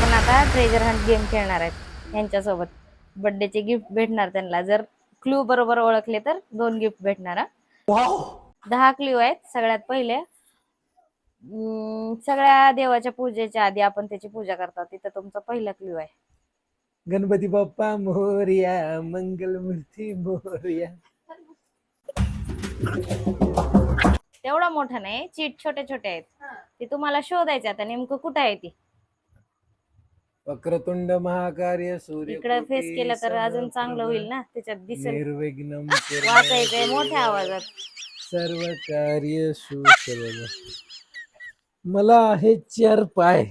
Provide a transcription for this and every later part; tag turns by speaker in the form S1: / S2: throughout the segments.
S1: आपण आता treasure Hunt game खेळणार आहेत यांच्यासोबत. बर्थडेचे गिफ्ट भेटणार त्यांना. जर क्लू बरोबर ओळखले तर दोन गिफ्ट भेटणार हा. दहा क्ल्यू आहेत सगळ्यात पहिले. अं, सगळ्या देवाच्या पूजेच्या आधी आपण त्याची पूजा करतो तिथं तुमचा पहिला क्ल्यू आहे.
S2: गणपती बाप्पा मोरया मंगलमूर्ती मोरया.
S1: तेवढा मोठा नाही चीट छोटे छोटे आहेत ते तुम्हाला शोधायचे आता नेमकं कुठं आहे ती?
S2: वक्रतुंड महाकार्य सूर्य
S1: इकडे फेस केलं तर अजून चांगलं होईल ना? त्याच्यात दिसेल.
S2: निर्विघ्नम
S1: वाचायचंय मोठ्या आवाजात.
S2: सर्व कार्य सुसरळ मला आहे चार पाय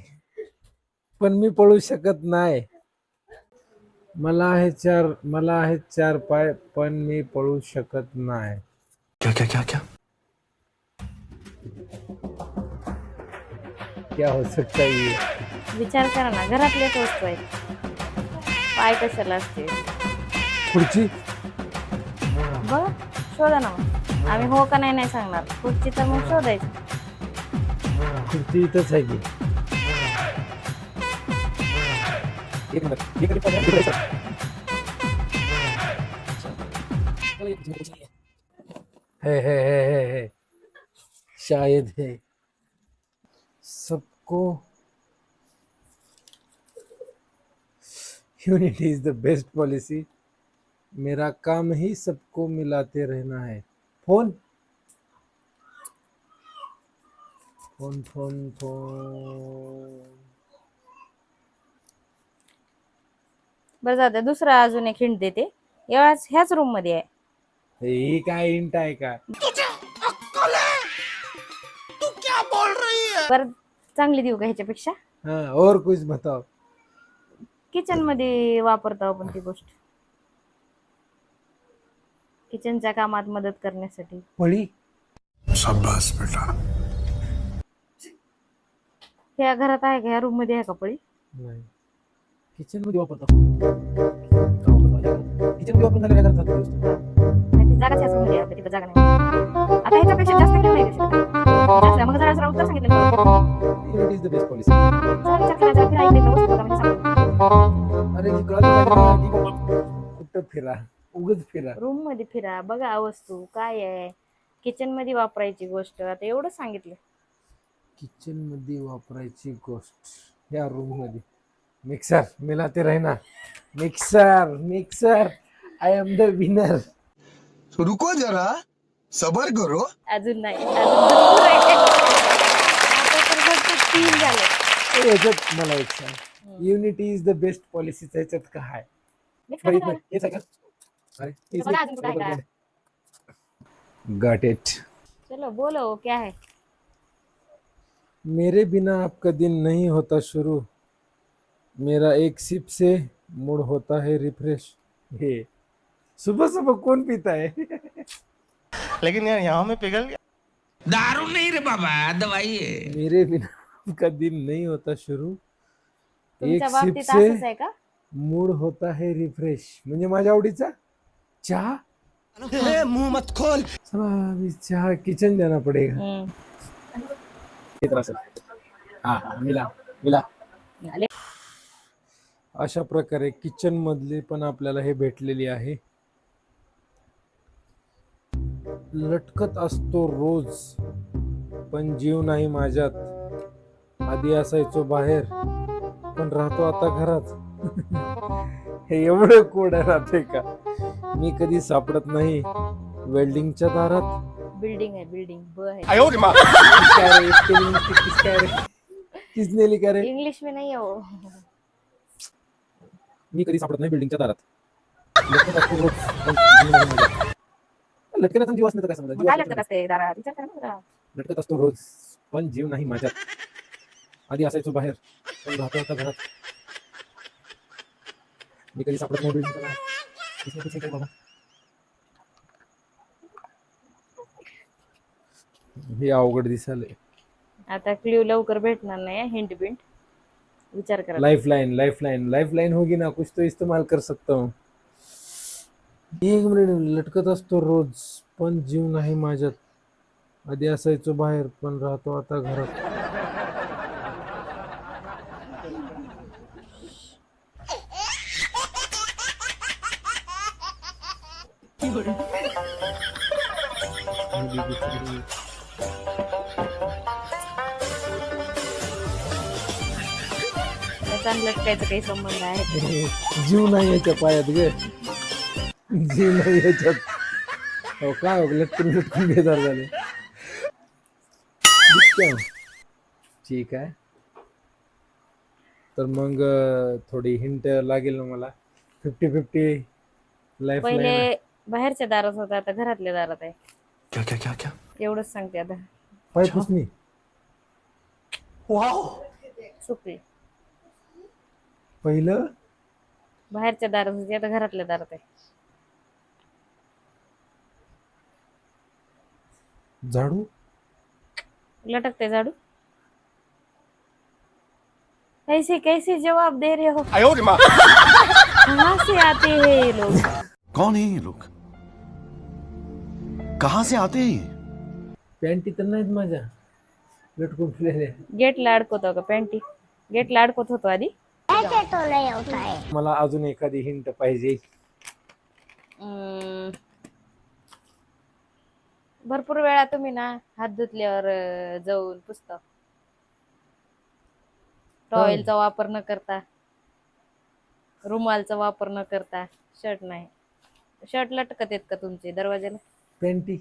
S2: पण मी पळू शकत नाही. मला आहे चार मला आहे चार पाय पण मी पळू शकत नाही.
S3: क्या क्या क्या क्या?
S2: क्या हो सकता है ये?
S1: विचार करा ना घरातल्याच वस्तू आहेत. पाय कशाला असते
S2: खुर्ची?
S1: बघ शोधा ना मग. आम्ही हो का नाही नाही सांगणार. पुढची तर मग शोधायची.
S2: खुर्ची इथंच आहे की. एक मिनिट. एक मिनिट. एक मिनिट. है है है है है. शायद है. सबको unity is the best policy मेरा काम ही सबको मिलाते रहना है। फोन। Phone phone phone.
S1: बरं जाते दुसरा अजून एक हिंट देते. एवढाच ह्याच रूममध्ये आहे.
S2: ही काय हिंट आहे का?
S1: बरं चांगली देऊ का ह्याच्यापेक्षा?
S2: हाँ और कुछ बताओ.
S1: किचनमध्ये वापरतो आपण ती गोष्ट. किचनच्या कामात मदत करण्यासाठी.
S2: पळी
S3: शाबाश बेटा.
S1: ह्या घरात आहे का? ह्या रूममध्ये आहे का पळी?
S2: नाही. किचनमध्ये वापरतो किचनमध्ये वापरून झालेल्या करतात ती वस्तू.
S1: नाही ती जागाच ह्याच मध्ये आहे आपल्या तिथं जागा नाही. आता ह्याच्यापेक्षा जास्त क्लिअर नाही देऊ शकत जास्त मग जरा जरा उत्तर सांगितलं. बरं.
S2: Unity is the best policy.
S1: जरा विचार केला जरा फिरा इकडे इकडे वस्तू बघा म्हणजे
S2: फिरा उगच फिरा.
S1: रूममध्ये फिरा बघा वस्तू काय आहे. किचनमध्ये वापरायची गोष्ट आता एवढं सांगितलं.
S2: किचनमध्ये वापरायची गोष्ट या रूममध्ये. मिक्सर मिलाते रहना mixer mixer I am the winner
S3: रुको जरा सबर करो.
S1: अजून नाही अजून भरपूर आहे. आता तर फक्त तीन झाले.
S2: याच्यात मला एक सांग. Unity is the best policy त्याच्यात काय आहे?
S1: Mix
S2: बरं,
S1: करा
S2: इथं- हेच आहे का? अरे, हेच
S1: बघा अजून कुठं आहे का?
S2: Got it.
S1: चलो बोलो क्या है?
S2: मेरे बिना आपका दिन नहीं होता शुरू। मेरा एक सिप से मूड होता है रिफ्रेश हे सुबह सुबह कौन पीता है?
S4: लेकिन यार यहाँ में पिघल गया।
S5: दारू नहीं रे बाबा दवाई है।
S2: मेरे बिना आपका दिन नहीं होता शुरू। एक
S1: तुमच्या
S2: सिप
S1: बाबतीत
S2: से
S1: आहे का?
S2: मूड होता है रिफ्रेश. म्हणजे माझ्या आवडीचा चहा?
S5: मुंह मत खोल.
S2: चहा किचन जाना पडेगा. हा. अशा प्रकारे किचन मधली पण आपल्याला हे भेटलेली आहे. लटकत असतो रोज पण जीव नाही माझ्यात. आधी असायचो बाहेर पण राहतो आता घरात. हे एवढं कोड राहते का? मी कधी सापडत नाही. वेल्डिंगच्या दारात?
S1: बिल्डिंग आहे बिल्डिंग ब है
S2: किसका है रे? है
S1: इंग्लिश में नहीं है. वो
S2: मी कधी सापडत नाही बिल्डिंगच्या दारात. लटकत असतो रोज, पण जीव नाही माझ्यात. लटकण्याचा जीव असण्याचं काय समजा? जीव
S1: काय
S2: असण्याचं
S1: लटकत असते दारा विचार करा ना. जरा.
S2: काय? लटकत असतो रोज. पण जीव नाही माझ्यात. आधी असायचो बाहेर. पण राहतो आता घरात. मी कधी सापडत नाही बाबा. हे अवघड दिसायलंय.
S1: आता क्ल्यू लवकर भेटणार नाही हिंट बिंट. विचार करा.
S2: Lifeline lifeline lifeline होगी ना कुछ तो इस्तेमाल कर सकता हूँ. एक मिनिट लटकत असतो रोज पण जीव नाही माझ्यात. आधी असायचो बाहेर पण राहतो आता घरात.
S1: चांगलं काही संबंध आहे.
S2: जीव नाही याच्या पायात गे. जीव नाही याच्यात. हो काय हो लटकून लटकून बेजार झाले. ठीक आहे. तर मग थोडी हिंट लागेल ना मला. फिफ्टी फिफ्टी लाईफ
S1: पहिले बाहेरच्या दारात होता आता घरातल्या दारात आहे.
S3: क्या क्या क्या क्या?
S1: एवढंच सांगते आता.
S2: पाय पुसणी
S1: चुकली.
S2: पहिलं?
S1: बाहेरच्या दारात होती आता घरातल्या दारात आहे.
S2: झाडू?
S1: लटकते झाडू. कैसे कैसे जवाब दे रहे हो? कहाँ से आते हैं ये लोग?
S3: कौन है ये लोग? कहां से आते हैं ये?
S2: पॅन्टी तर नाहीत माझ्या लटकून फिरलेल्या
S1: गेटला अडकवतो का पॅन्टी गेटला अडकवत होतो आधी।
S2: मला अजून एखादी हिंट पाहिजे।
S1: अं, भरपूर वेळा तुम्ही ना हात धुतल्यावर अं, जाऊन पुसता. टॉवेलचा वापर न करता रुमालचा वापर न करता शर्ट नाही. शर्ट लटकत येत का तुमचे दरवाजाला?
S2: पॅन्टी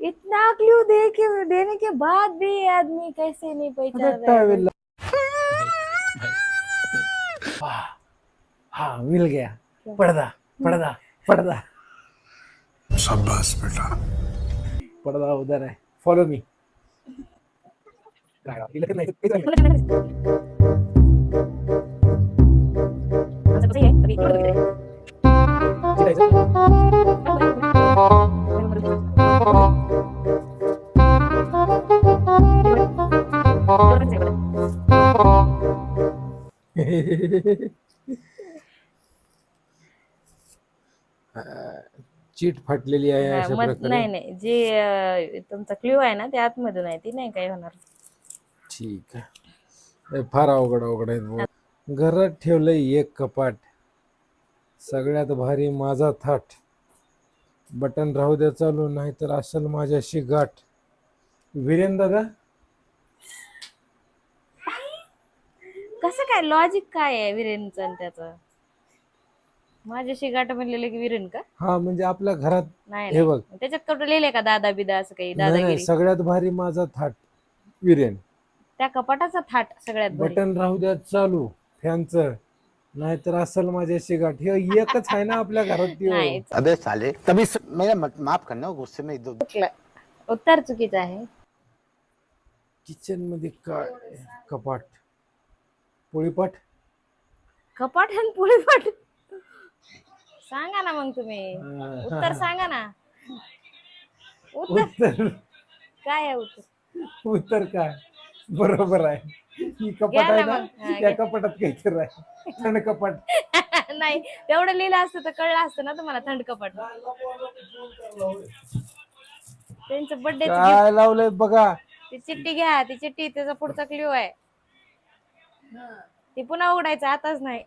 S1: इतना क्लू दे के देने के बाद भी आदमी कैसे नहीं पहचान रहा? है?
S2: हाँ मिल गया। पर्दा पर्दा पर्दा
S3: शाबाश बेटा।
S2: पर्दा उधर है। फॉलो मी
S1: असं
S2: चीट फाटलेली आहे अशा
S1: मग
S2: प्रकारे.
S1: नाही नाही. जे अं, तुमचा क्ल्यू आहे ना ते आतमधून आहे. ती नाही काय होणार.
S2: ठीक आहे. फार अवघड अवघड आहेत बुवा. घरात ठेवलंय एक कपाट. सगळ्यात भारी माझा थाट. बटन राहू द्या चालू नाही तर असेल माझ्याशी गाठ. वीरेन दादा?
S1: कसं काय लॉजिक काय आहे विरेनचं आणि त्याचं? माझ्याशी गाठ म्हणलेलं की विरेन का?
S2: हा म्हणजे आपल्या घरात
S1: नाही
S2: हे
S1: नाही.
S2: बघ.
S1: त्याच्यात कुठं लिहिलंय का दादा बिदा असं काही
S2: नाही नाही
S1: दादागिरी?
S2: सगळ्यात भारी माझा थाट वीरेन.
S1: त्या कपाटाचा थाट सगळ्यात भारी.
S2: बटन राहू द्या चालू. फॅनचं. नाहीतर असेल माझ्याशी गाठ. हे एकच आहे ना आपल्या घरात ती हो.
S1: नाही.
S6: अबे साले तभी स... मेरा मत- माफ करना गुस्से में
S1: चुकलं. उत्तर चुकीचं आहे.
S2: किचनमध्ये काय कपाट. पोळीपाट
S1: कपाट आणि पोळीपाट सांगा ना मग तुम्ही. उत्तर सांगा ना. उत्तर.
S2: उत्तर.
S1: काय आहे उत्तर?
S2: उत्तर काय? बरोबर आहे. ही कपाट
S1: घ्या
S2: आहे
S1: ना
S2: ना
S1: मग. हा,
S2: त्या. कपाटात काहीतरी आहे थंड कपाट.
S1: नाही तेवढं लिहिलं असतं तर कळलं असतं ना तुम्हाला थंड कपाट. त्यांचं बर्थडे
S2: काय लावलंय बघा.
S1: ती चिठ्ठी घ्या ती चिठ्ठी त्याचा पुढचा क्ल्यू आहे. ती पुन्हा उघडायचं आताच नाही.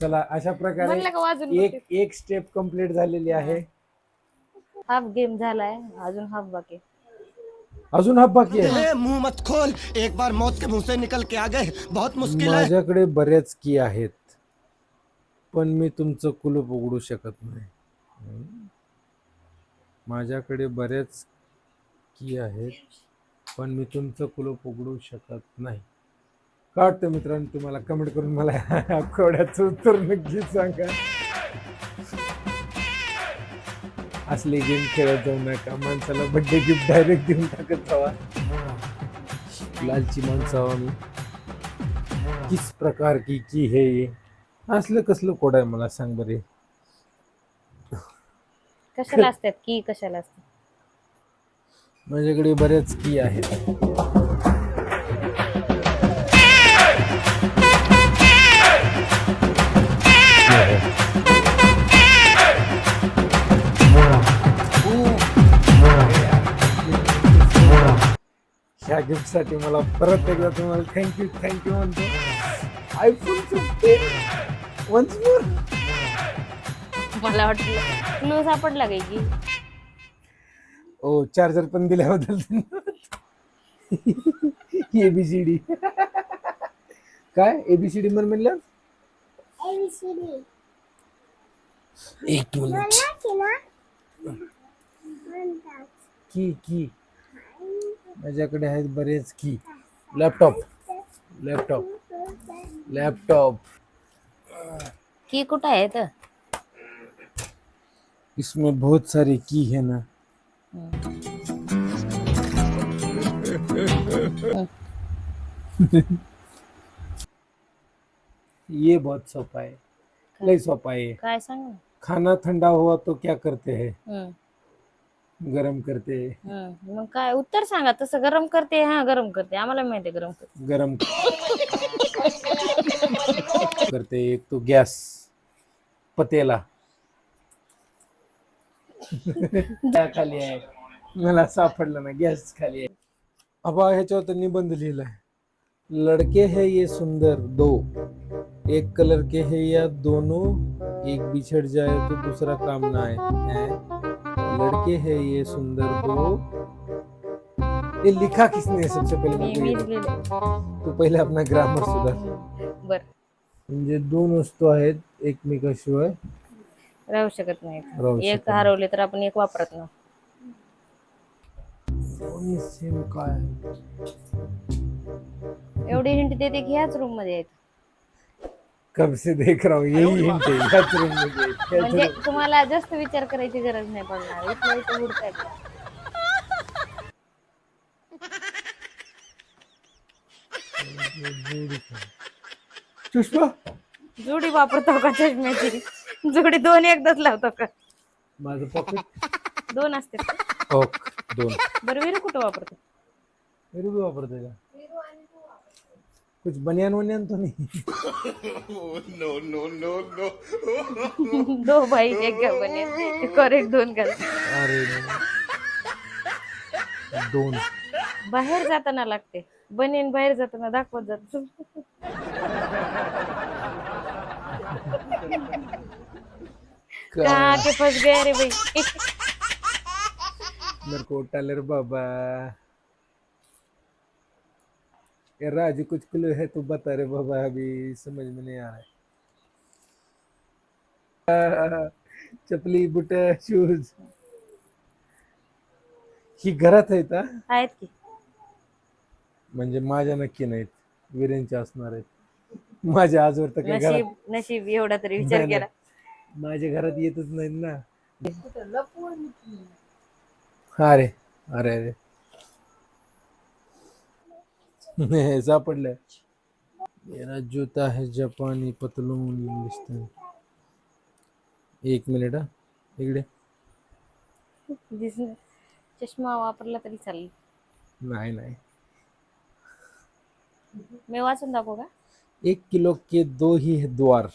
S2: चला अशा
S1: म्हणलं
S2: प्रकारे
S1: का वाजून
S2: एक एक स्टेप कंप्लीट झालेली आहे.
S1: हाफ गेम झालाय अजून हाफ बाकी
S2: अजून हा बाकी आहे.
S5: ए, मुंह मत खोल एक बार मौत के मुंह से निकल के आ गए बहुत मुश्किल है।
S2: माझ्याकडे बऱ्याच की आहेत पण मी तुमचं कुलूप उघडू शकत नाही. हम्म. माझ्याकडे बऱ्याच की आहेत पण मी तुमचं कुलूप उघडू शकत नाही. काय वाटतं मित्रांनो तुम्हाला? कमेंट करून मला या कोड्याचं उत्तर नक्की सांगा. असले गेम खेळत जाऊ नका. माणसाला बड्डे गिफ्ट डायरेक्ट देऊन टाकत जावा लालची माणसं आहो मी किस प्रकार की की है? ये असलं कसलं कोड आहे मला सांग बरे.
S1: कशाला असतात की कशाला असतात?
S2: माझ्याकडे बऱ्याच की आहेत. ह्या गिफ्टसाठी मला परत एकदा तुम्हाला थँक्यू थँक्यू म्हणतो. आयफोन फिफ्टीन वन्स मोर
S1: मला वाटलं क्लू सापडला काय की?
S2: ओ चार्जर पण दिल्याबद्दल एबीसीडी काय? एबीसीडी म्हण म्हणलं? एक मिनिट. की की? माझ्याकडे आहेत बरेच की. लॅपटॉप लॅपटॉप लॅपटॉप
S1: की कुठं आहे तर
S2: इसमें बहुत सारी की है ना. ये बहुत सोपा है नहीं सोपा है
S1: काय सांग? ना.
S2: खाना ठंडा हुआ तो क्या करते हैं?
S1: हम्म,
S2: गरम करते. हैं.
S1: मग काय उत्तर सांगा. तसं गरम करते हा गरम करते. आम्हाला माहिती आहे गरम करते.
S2: गरम करते. एक तो गॅस पतेला. खाली आहे. मला सापडलं ना गॅस खाली आहे. अबा ह्याच्यावर तर निबंध लिहिलाय. लड़के है ये सुंदर दो. एक कलर के है या दोनों. एक बिछड़ जाए तो दूसरा काम ना आए. हैं? लड़के है ये सुंदर दो। ये लिखा किसने है सबसे पहले. तू पहिले आपला ग्रामर सुधार।
S1: बर।
S2: म्हणजे दोन वस्तू आहेत एकमेकाशिवाय।
S1: राहू शकत नाही. एक. हरवले तर आपण एक वापरत ना
S2: सेम काय?
S1: एवढी हिंट देते की ह्याच रूममध्ये आहेत.
S2: कब से देख रहा हूँ यही हिंट है मध्ये आहे. ह्याच
S1: म्हणजे
S2: room-
S1: तुम्हाला जास्त विचार करायची गरज नाही पडणार इथल्या इथं उडताय
S2: सुषमा
S1: जोडी वापरतो का चष्म्याची? जोडी दोन एकदाच लावतो का?
S2: माझं पॉकेट
S1: दोन असते?
S2: हो दोन.
S1: बरं विरू कुठं वापरतो?
S2: भी वापरते का? कुछ बनियान वनियान तो नहीं।
S1: दो भाई एक का बने। एक और एक दोन घाल
S2: अरे दोन।
S1: बाहेर जाताना लागते. बनेन बाहेर जाताना दाखवत जात. कहाँ के? फंस गए रे भाई
S2: मेरे को उठा ले रे बाबा। ये राज कुछ क्लू है तो बता रे बाबा अभी समझ में नहीं आ रहा है चपली बुट शूज ही घरात आहेत हा?
S1: आहेत की
S2: म्हणजे माझ्या नक्की नाहीत वीरेंच्या असणार आहेत माझ्या आजवर तर काही घरात
S1: नशीब नशीब एवढा तरी विचार
S2: नाही,
S1: केला
S2: माझ्या घरात येतच नाहीत ना अरे अरे अरे नाही, सापडलं मेरा जूता है जापानी पतलून इंग्लिश एक मिनिट हा। इकडे
S1: दिसणं चष्मा वापरला तरी चालेल।
S2: नाही नाही।
S1: मी वाचून दाखवू का?
S2: एक किलो के दो ही है द्वार।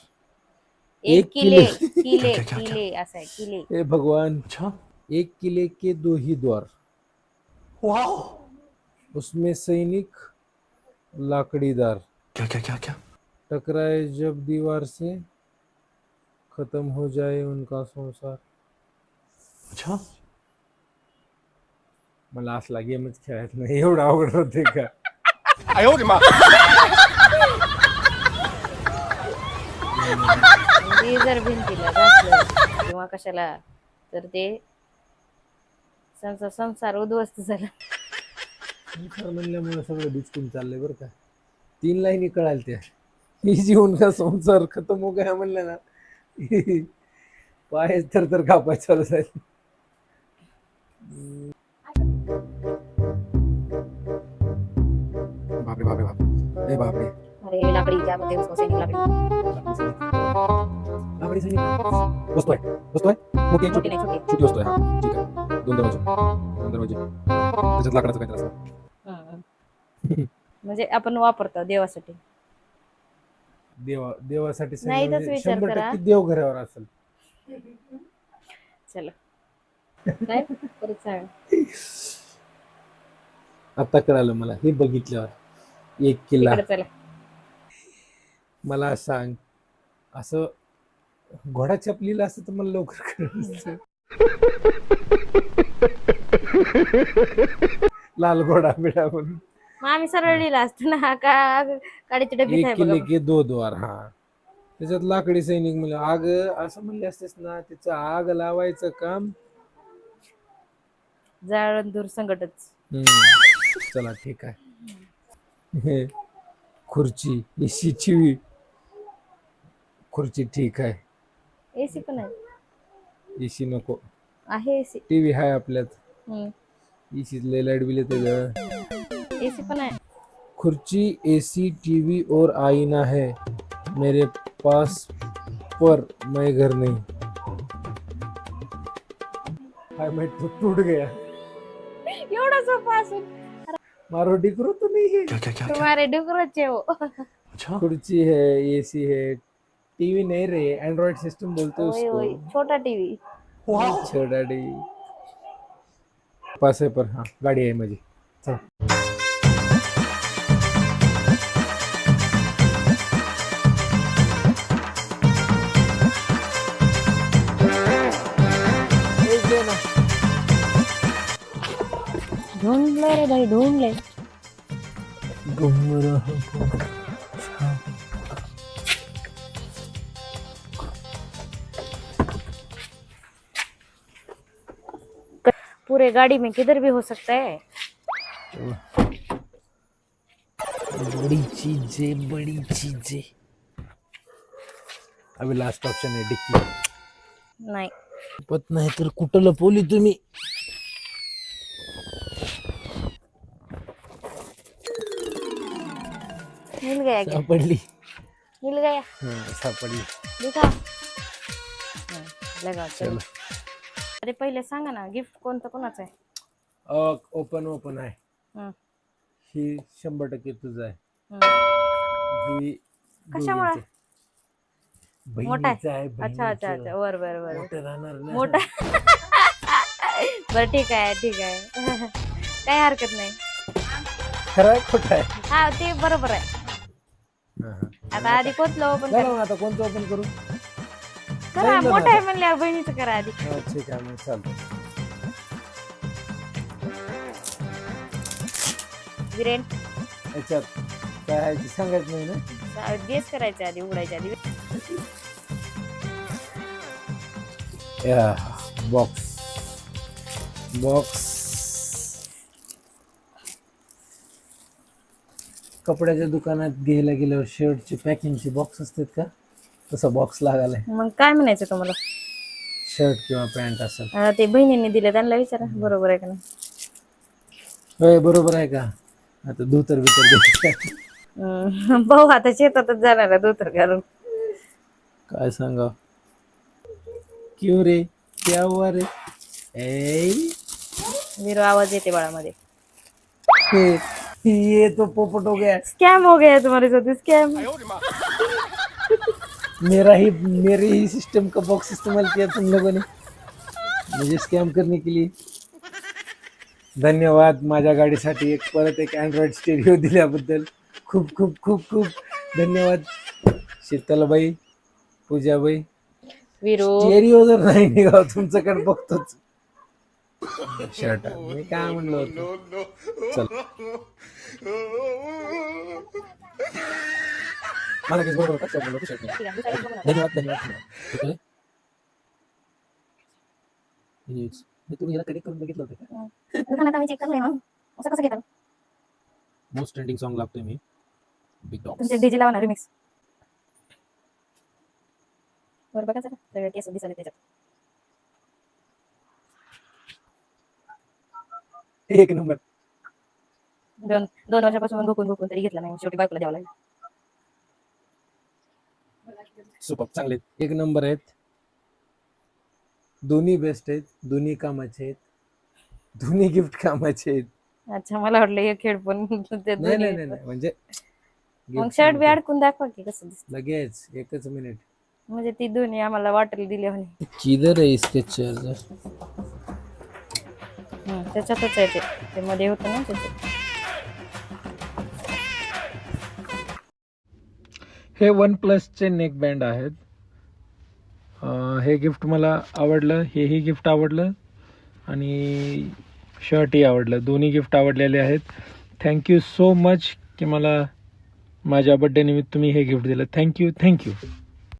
S1: एक
S2: एक
S1: किले
S2: किले.
S1: किले असं आहे किले।
S2: हे भगवान।
S3: अच्छा।
S2: एक किले के दो ही द्वार।
S3: वाओ।
S2: उसमें सैनिक लाकड़ीदार.
S3: क्या क्या क्या क्या?
S2: टकराए जब दीवार से खत्म हो जाए उनका संसार।
S3: अच्छा।
S2: मला असला गेमच खेळायचा नाही एवढं अवघड होते का?
S1: म्हणजे जर भिंतीला घासलं किंवा कशाला तर ते संसार संसार उद्ध्वस्त झाला.
S2: संसार म्हणल्यामुळे सगळं बिचकून चाललंय बरं का. तीन लाईनी कळाल त्या. ही जी उनका संसार खतम हो गया म्हणलं ना. पाय तर तर कापाय चालू जाईल बापरे बापरे बाप ए बापरे.
S1: अरे लाकडी क्या बोलते हैं उसको सैनिक लाकडी.
S2: लाकडी सैनिक वस्तू आहे वस्तू आहे मोठी आहे
S1: छोटी
S2: छोटी.
S1: नाही छोटी.
S2: छोटी वस्तू आहे हा. ठीक आहे. दोन दरवाजे. दोन दरवाजे. त्याच्यात लाकडाचं काहीतरी असतं.
S1: म्हणजे आपण वापरतो देवासाठी.
S2: देवा देवासाठी सगळं
S1: नाही,
S2: म्हणजे
S1: तसं विचार
S2: शंभर
S1: करा.
S2: टक्के देव घरावर असेल.
S1: चला. काय परत सांग.
S2: आता कळालं मला. हे बघितल्यावर. एक किल्ला.
S1: चला.
S2: मला सांग. असं घोडा चपलीला असतं तर मला लवकर कळलं असतं. लाल घोडा बिडा म्हणून.
S1: मग आम्ही सरळ लिहिला असतो ना का गाडीची डबी
S2: एक
S1: आहे
S2: किले
S1: बघा
S2: के दो द्वार हा. त्याच्यात लाकडी सैनिक म्हणलं आग असं म्हणले असतेस ना त्याचं आग लावायचं काम?
S1: जाळण दूर संकटच.
S2: हम्म. चला ठीक आहे. खुर्ची एसी ची. खुर्ची ठीक आहे.
S1: एसी पण आहे.
S2: एसी नको.
S1: आहे एसी.
S2: टीव्ही आहे आपल्यात. एसी लय लाइट बिल येते
S1: एसी पण आहे
S2: खुर्ची एसी टीवी और आईना है। मेरे पास पर मैं घर नहीं। हाय मैं तो टूट गया।
S1: एवढा सोपा असून।
S2: मारो डिकरो तो नहीं है।
S3: क्या क्या क्या क्या?
S1: तुम्हारे डुकरचे हो
S3: अच्छा?
S2: कुर्सी है एसी है टीवी नहीं रही एंड्रॉइड सिस्टम बोलते हैं उसको।
S1: छोटा टीव्ही
S2: छोटा टीवी। पास है पर हाँ गाड़ी आहे माझी चल।
S1: ढूंढले रे भाई ढूंढले पूरे गाड़ी में किधर भी हो सकता है?
S2: बड़ी चीजें बड़ी चीजें। अभी लास्ट ऑप्शन आहे डिक्की।
S1: नाही।
S2: पत नाही तर कुठं लपवली तुम्ही।
S1: गया क्या?
S2: सापडली.
S1: मिल गया
S2: हा, सापडली.
S1: दिखा हं, लगा चलो
S2: चलो.
S1: अरे पहिले सांगा ना गिफ्ट कोणतं कोणाचं आहे?
S2: ओपन ओपन आहे.
S1: हं,
S2: ही शंभर टक्के तुझं आहे.
S1: हं.
S2: ही
S1: कशामुळे?
S2: दोघींचं.
S1: मोठा?
S2: बहिणीचं आहे
S1: अच्छा अच्छा
S2: बहिणीचं.
S1: अच्छा बर बर बर
S2: मोठं राहणार ना.
S1: मोठा. बर ठीक आहे ठीक आहे. काही हरकत नाही.
S2: खरं आहे खोटं आहे?
S1: हा ते बरोबर आहे.
S2: हा, हा.
S1: आता आधी कोणतं ओपन
S2: चला मग आता कोणतं ओपन करू?
S1: करा
S2: ना
S1: मोठं. आहे म्हणल्यावर बहिणीचं करा आधी.
S2: हा, ठीक आहे मग चालतं
S1: विरेन.
S2: याच्यात काय आहे ते सांगायचं नाही ना?
S1: गेस करायचं आधी उघडायच्या आधी.
S2: या बॉक्स बॉक्स कपड्याच्या दुकानात घ्यायला गेल्यावर शर्टची पॅकिंगची बॉक्स असतात का? तसा बॉक्स लागायलाय
S1: मग काय म्हणायचं तुम्हाला?
S2: शर्ट किंवा पॅन्ट असेल.
S1: अं, ते बहिणींनी दिले त्यांना विचारा. बरोबर आहे का नाही?
S2: होय बरोबर आहे का? आता धोतर बितर घ्यायचं
S1: भाऊ आता शेतातच जाणार आहे धोतर घालून.
S2: काय सांगा क्यू रे? क्या हुआ रे? ए?
S1: विरो आवाज येते बाळामध्ये.
S2: ये तो पोपट हो गया।
S1: स्कॅम हो गया तुम्हारे साथ स्कॅम।
S2: मेरा ही मेरी ही सिस्टम का बॉक्स इस्तेमाल किया तुम लोगों ने। मुझे स्कॅम करने के लिए। धन्यवाद माझ्या गाडीसाठी एक परत एक अँड्रॉइड स्टेरिओ दिल्याबद्दल. खूप खूप खूप खूप धन्यवाद. शीतलबाई पूजाबाई.
S1: विरो.
S2: स्टेरिओ जर नाही निघाव तुमच्याकडे बघतोच. शर्ट मी काय म्हणलो होतो? चल. मला किती बरोबर होतो
S1: बघू ना.
S2: धन्यवाद धन्यवाद. मी तुम्ही याला कनेक्ट करून बघितलं होतं का
S1: दुकानात आम्ही चेक करलोय मग असं कसं घेतात
S2: मोस्ट ट्रेंडिंग सॉन्ग लागतोय मी बिग डॉग
S1: तुमचे डीजे लावा ना रिमिक्स वर बघा जरा सगळे केस दिसले त्याच्यात
S2: एक नंबर।
S1: दोन दोन वर्षापासून भुकून भुकून तरी घेतला नाही. शेवटी बायकोला द्यावं लागेल.
S2: सुपर चांगले. एक नंबर आहेत. दोन्ही बेस्ट आहेत. दोन्ही कामाचे आहेत. दोन्ही गिफ्ट कामाचे आहेत.
S1: अच्छा मला वाटलं एक हेडफोन ते
S2: नाही
S1: दोन्ही
S2: नाही नाही नाही, म्हणजे
S1: मग
S2: gift
S1: शर्ट बी. अडकून दाखवा की कसं दिसत.
S2: लगेच एकच मिनिट
S1: म्हणजे ती दोन्ही आम्हाला वाटेल दिली म्हणे.
S2: किधर है इसके चार्जर
S1: हं, त्याच्यातच आहे ते. ते मध्ये होतं ना त्याच्यात
S2: हे वन प्लसचे नेक बँड आहेत. हे गिफ्ट मला आवडलं हेही गिफ्ट आवडलं आणि शर्टही आवडलं. दोन्ही गिफ्ट आवडलेले आहेत. थँक्यू सो मच की मला माझ्या बड्डे निमित्त तुम्ही हे गिफ्ट दिलं. Thank you thank you